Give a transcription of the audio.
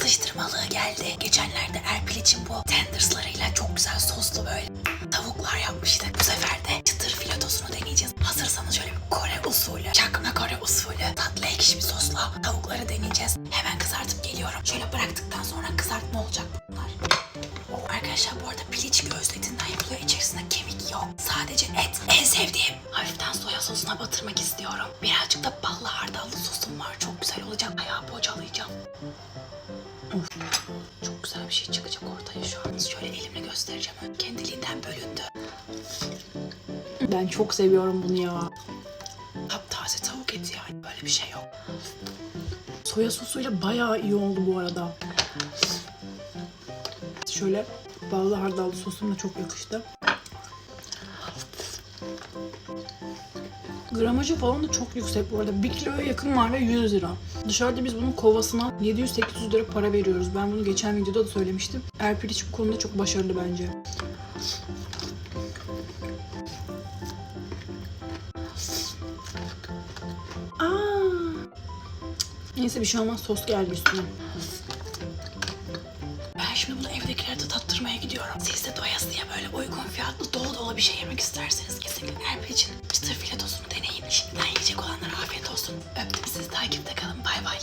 atıştırmalığı geldi. Geçenlerde Erpil için bu tenderslarıyla çok güzel soslu böyle tavuklar yapmıştık. Bu sefer de çıtır filetosunu deneyeceğiz. Hazırsanız şöyle bir Kore usulü, çakma Kore usulü tatlı ekşi bir sosla tavukları deneyeceğiz. Hemen kızartıp geliyorum. Şöyle bıraktıktan sonra kızartma olacak bunlar. Arkadaşlar bu arada piliç göğüs etinden yapılıyor. İçerisinde kemik yok. Sadece et. En sevdiğim. Hafiften soya sosuna batırmak istiyorum. Birazcık da ballı hardallı sosum var. Çok güzel olacak. Of. Çok güzel bir şey çıkacak ortaya şu an. Şöyle elimle göstereceğim. Kendiliğinden bölündü. Ben çok seviyorum bunu ya. Taptaze tavuk eti yani. Böyle bir şey yok. Soya sosuyla bayağı iyi oldu bu arada. Şöyle ballı hardallı sosum da çok yakıştı. Gramajı falan da çok yüksek bu arada. 1 kiloya yakın var ve 100 lira. Dışarıda biz bunun kovasına 700-800 lira para veriyoruz. Ben bunu geçen videoda da söylemiştim. Erpiliç bu konuda çok başarılı bence. Aa. Neyse bir şey olmaz sos geldi üstüne. Ben şimdi bunu evdekilere de tattırmaya gidiyorum. Siz de doyasıya böyle uygun fiyatlı dolu dolu bir şey yemek isterseniz kesinlikle Erbil için takipte kalın. Bay bay.